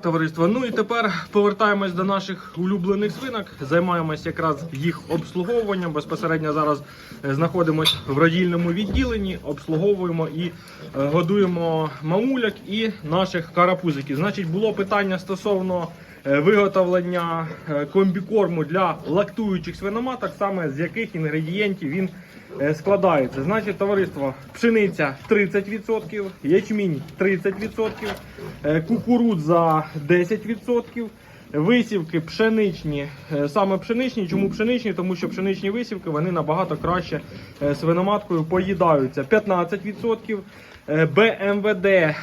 Товариство, ну і тепер повертаємось до наших улюблених свинок. Займаємось якраз їх обслуговуванням. Безпосередньо зараз знаходимось знаходимося в родільному відділенні, обслуговуємо і е, годуємо мамуляк і наших карапузиків. Значить, було питання стосовно е, виготовлення е, комбікорму для лактуючих свиноматок, саме з яких інгредієнтів він е, складається. Значить, товариство, пшениця 30%, ячмінь 30%, е, кукурудза 10%. Висівки пшеничні, е, саме пшеничні. Чому пшеничні? Тому що пшеничні висівки вони набагато краще е, свиноматкою поїдаються. 15%. Е, БМВД е,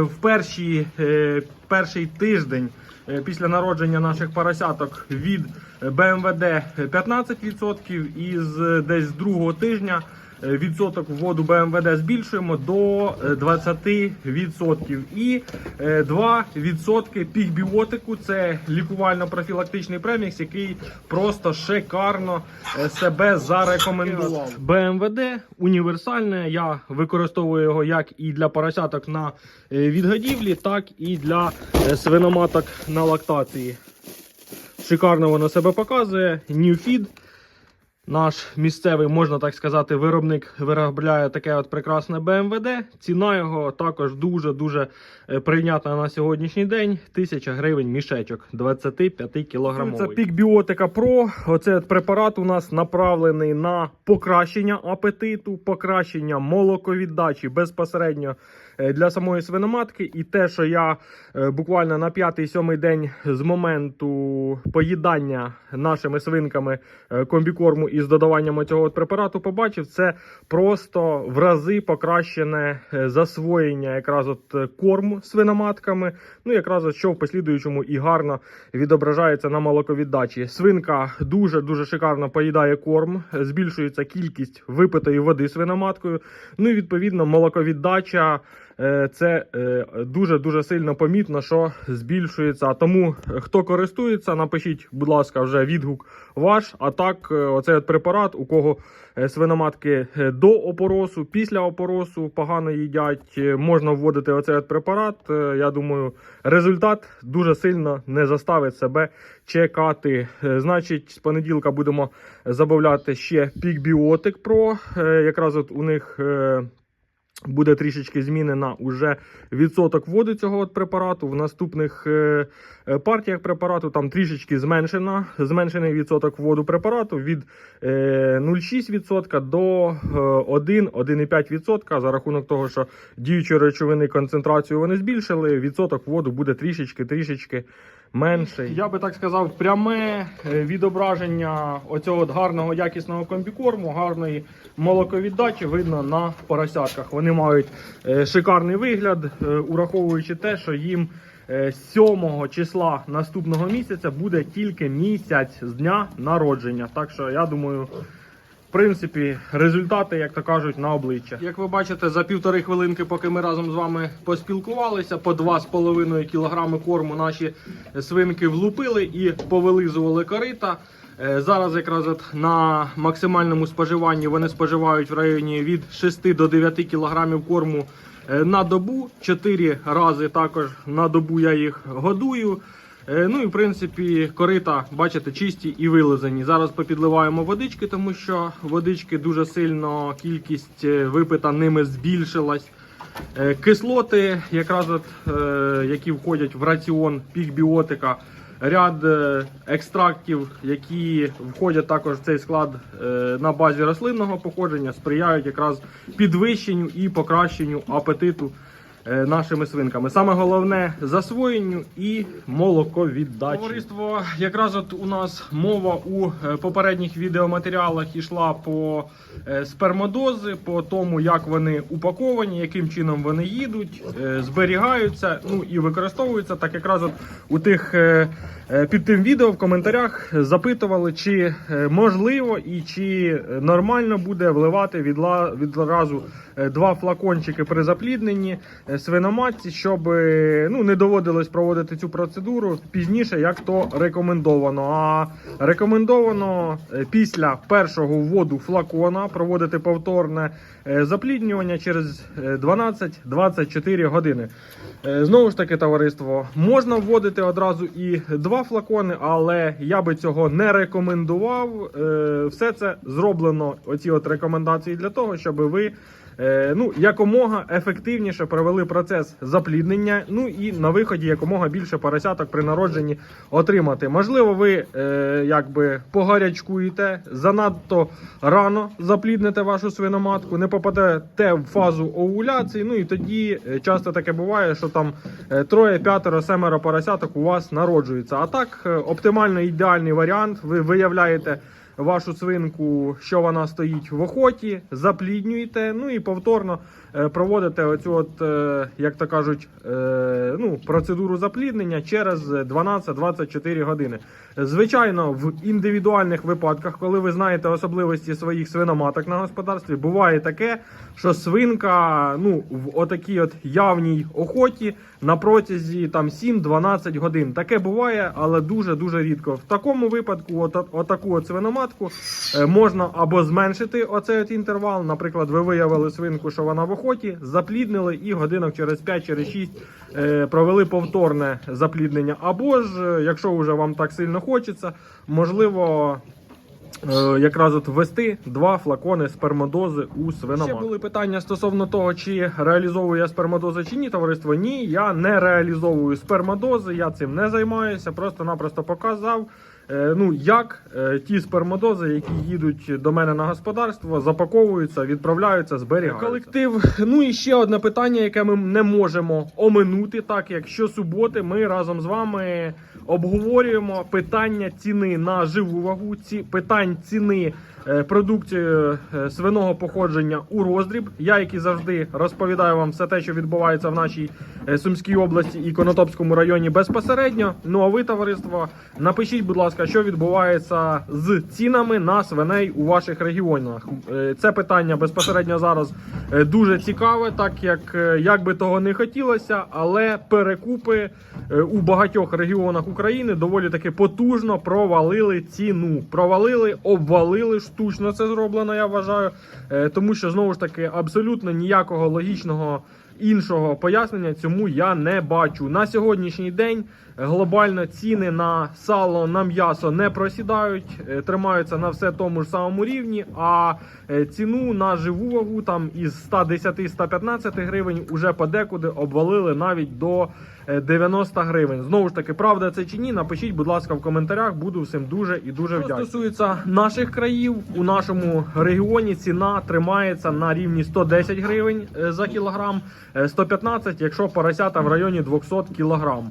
в перші, е, перший тиждень е, після народження наших поросяток від БМВД 15% і з десь з другого тижня е, відсоток вводу БМВД збільшуємо до е, 20%. І е, 2% пігбіотику це лікувально-профілактичний премікс, який просто шикарно е, себе зарекомендував. БМВД універсальне. Я використовую його як і для поросяток на е, відгодівлі, так і для е, свиноматок на лактації. Шикарно воно себе показує. Newfeed. Наш місцевий, можна так сказати, виробник виробляє таке от прекрасне БМВД. Ціна його також дуже-дуже е, прийнятна на сьогоднішній день. 1000 гривень мішечок 25 кілограмовий. Це пік біотика Pro. Оцей от препарат у нас направлений на покращення апетиту, покращення молоковіддачі безпосередньо е, для самої свиноматки. І те, що я е, буквально на п'ятий-сьомий день з моменту поїдання нашими свинками комбікорму із додаванням цього препарату побачив, це просто в рази покращене е, засвоєння якраз от е, корму свиноматками. Ну, якраз от що в послідуючому і гарно відображається на молоковіддачі. Свинка дуже дуже шикарно поїдає корм, збільшується кількість випитої води свиноматкою. Ну і відповідно молоковіддача. Е, Це дуже дуже сильно помітно, що збільшується. А Тому хто користується, напишіть, будь ласка, вже відгук ваш. А так, е, оцей от препарат, у кого е, свиноматки до опоросу, після опоросу погано їдять, можна вводити оцей от препарат. Я думаю, результат дуже сильно не заставить себе чекати. Значить, з понеділка будемо замовляти ще Пікбіотик. Е, Якраз от у них. Буде трішечки змінена уже відсоток вводу цього от препарату. В наступних е, е, партіях препарату там трішечки зменшена, зменшений відсоток вводу препарату від е, 0,6% до е, 1-1,5% за рахунок того, що діючі речовини концентрацію вони збільшили. Відсоток вводу буде трішечки трішечки менший. Я би так сказав, пряме відображення оцього от гарного якісного комбікорму, гарної молоковіддачі видно на поросятках. Вони мають е, шикарний вигляд, е, ураховуючи те, що їм е, 7 числа наступного місяця буде тільки місяць з дня народження. Так що я думаю. В принципі, результати, як то кажуть, на обличчя. Як ви бачите, за півтори хвилинки, поки ми разом з вами поспілкувалися, по 2,5 кг корму наші свинки влупили і повилизували корита. Е, Зараз якраз от на максимальному споживанні вони споживають в районі від 6 до 9 кг корму е, на добу. Чотири рази також на добу я їх годую. Е, Ну і в принципі корита, бачите, чисті і вилизані. Зараз попідливаємо водички, тому що водички дуже сильно кількість випита ними збільшилась. Кислоти, якраз от, які входять в раціон пікбіотика, ряд е, екстрактів, які входять також в цей склад е, на базі рослинного походження, сприяють якраз підвищенню і покращенню апетиту нашими свинками. Саме головне засвоєнню і молоковіддачі. Товариство, якраз от у нас мова у е, попередніх відеоматеріалах йшла по е, спермодози, по тому, як вони упаковані, яким чином вони їдуть, е, зберігаються, ну і використовуються. Так якраз от у тих е, е, під тим відео в коментарях запитували, чи е, можливо і чи нормально буде вливати відразу е, два флакончики при заплідненні е, свиноматці, щоб е, ну, не доводилось проводити цю процедуру пізніше, як то рекомендовано. А рекомендовано е, після першого вводу флакона проводити повторне е, запліднювання через е, 12-24 години. Знову ж таки, товариство, можна вводити одразу і два флакони, але я би цього не рекомендував. Все це зроблено, оці от рекомендації для того, щоб ви ну, якомога ефективніше провели процес запліднення. Ну і на виході якомога більше поросяток при народженні отримати. Можливо, ви е, якби погарячкуєте, занадто рано заплідните вашу свиноматку, не попадете в фазу овуляції. Ну і тоді е, часто таке буває, що там е, троє, п'ятеро, семеро поросяток у вас народжується. А так, е, оптимально ідеальний варіант. Ви виявляєте вашу свинку, що вона стоїть в охоті, запліднюєте, ну і повторно е, проводите оцю, от, е, як то кажуть, е, ну, процедуру запліднення через 12-24 години. Звичайно, в індивідуальних випадках, коли ви знаєте особливості своїх свиноматок на господарстві, буває таке, що свинка ну, в отакій от явній охоті на протязі 7-12 годин. Таке буває, але дуже дуже рідко. В такому випадку, от, отаку от свиноматку е, можна або зменшити оцей от інтервал. Наприклад, ви виявили свинку, що вона в охоті, запліднили і годинок через 5 через 6 е, провели повторне запліднення. Або ж, е, якщо вже вам так сильно хочеться, можливо. Якраз от ввести два флакони спермодози у свиноматку. Ще були питання стосовно того, чи реалізовую я спермодози чи ні, товариство. Ні, я не реалізовую спермодози, я цим не займаюся, просто-напросто показав. Е, Ну, як е, ті спермодози, які їдуть до мене на господарство, запаковуються, відправляються, зберігаються. Колектив. Ну і ще одне питання, яке ми не можемо оминути, так як щосуботи ми разом з вами обговорюємо питання ціни на живу вагу, ці питань ціни е, продукції е, свиного походження у роздріб. Я, як і завжди, розповідаю вам все те, що відбувається в нашій е, Сумській області і Конотопському районі безпосередньо. Ну а ви, товариство, напишіть, будь ласка, що відбувається з цінами на свиней у ваших регіонах. Це питання безпосередньо зараз дуже цікаве, так як як би того не хотілося, але перекупи у багатьох регіонах України доволі таки потужно провалили ціну. Провалили, обвалили штучно це зроблено, я вважаю. Е, Тому що знову ж таки абсолютно ніякого логічного. Іншого пояснення цьому я не бачу. На сьогоднішній день глобально ціни на сало, на м'ясо не просідають, е, тримаються на все тому ж самому рівні. А е, ціну на живу вагу там із 110-115 гривень уже подекуди обвалили навіть до е, 90 гривень. Знову ж таки, правда це чи ні? Напишіть, будь ласка, в коментарях. Буду всім дуже і дуже вдячний. Що стосується наших країв, у нашому регіоні ціна тримається на рівні 110 гривень е, за кілограм, е, 115, якщо поросята в районі 200 кілограм.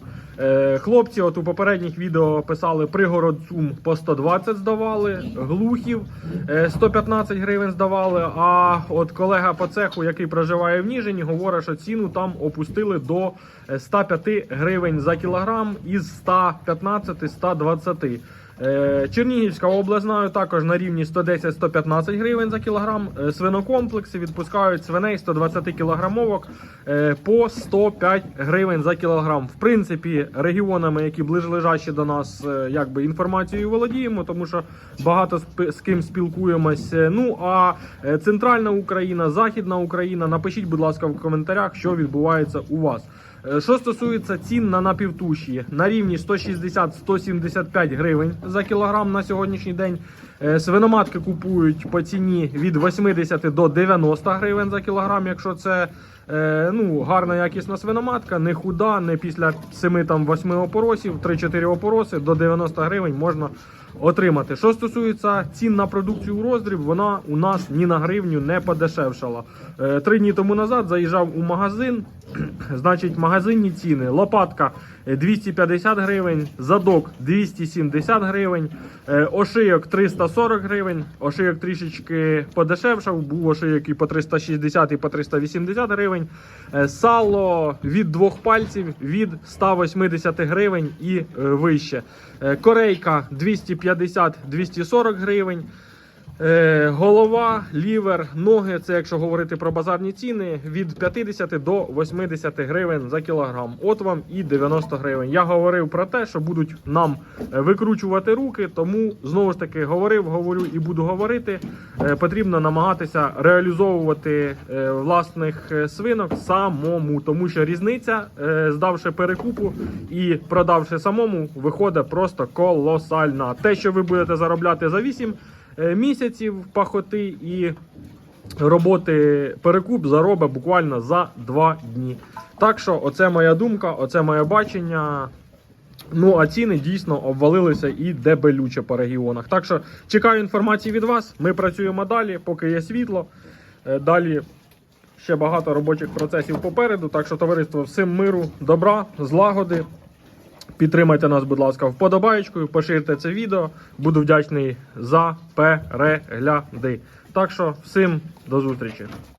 Е, Хлопці, от у попередніх відео писали пригород сум по 120 здавали, глухів е, 115 гривень здавали. А от колега по цеху, який проживає в Ніжині, говорить, що ціну там опустили до е, 105 гривень за кілограм із 115-120. Е, Чернігівська область знаю також на рівні 110-115 гривень за кілограм. Е, Свинокомплекси відпускають свиней 120 кілограмовок е, по 105 гривень за кілограм. В принципі, регіонами, які ближлежачі до нас, якби інформацією володіємо, тому що багато з- ким спілкуємось. Е, Ну а центральна Україна, Західна Україна, напишіть, будь ласка, в коментарях, що відбувається у вас. Е, Що стосується цін на напівтуші, на рівні 160-175 гривень за кілограм на сьогоднішній день. Е, Свиноматки купують по ціні від 80 до 90 гривень за кілограм, якщо це е, ну, гарна якісна свиноматка, не худа, не після 7-8 опоросів, 3-4 опороси до 90 гривень можна отримати. Що стосується цін на продукцію у роздріб, вона у нас ні на гривню не подешевшала. Е, Три дні тому назад заїжджав у магазин. Значить, магазинні ціни. Лопатка е, 250 гривень, задок 270 гривень, е, ошийок 340 гривень, ошийок трішечки подешевшав, був ошийок і по 360 і по 380 гривень. Е, Сало від двох пальців від 180 гривень і е, вище. Е, Корейка 250-240 гривень. Е, голова, лівер, ноги це якщо говорити про базарні ціни, від 50 до 80 гривень за кілограм. От вам і 90 гривень. Я говорив про те, що будуть нам е, викручувати руки, тому знову ж таки говорив, говорю і буду говорити. Е, потрібно намагатися реалізовувати власних свинок самому, тому що різниця, здавши перекупу і продавши самому, виходить просто колосальна. Те, що ви будете заробляти за 8 е, місяців пахоти і роботи перекуп заробить буквально за 2 дні. Так що, оце моя думка, оце моє бачення. Ну, а ціни дійсно обвалилися і дебелюче по регіонах. Так що чекаю інформації від вас. Ми працюємо далі, поки є світло. Е, Далі ще багато робочих процесів попереду. Так що, товариство, всім миру, добра, злагоди. Підтримайте нас, будь ласка, вподобаєчкою, поширте це відео. Буду вдячний за перегляди. Так що всім до зустрічі.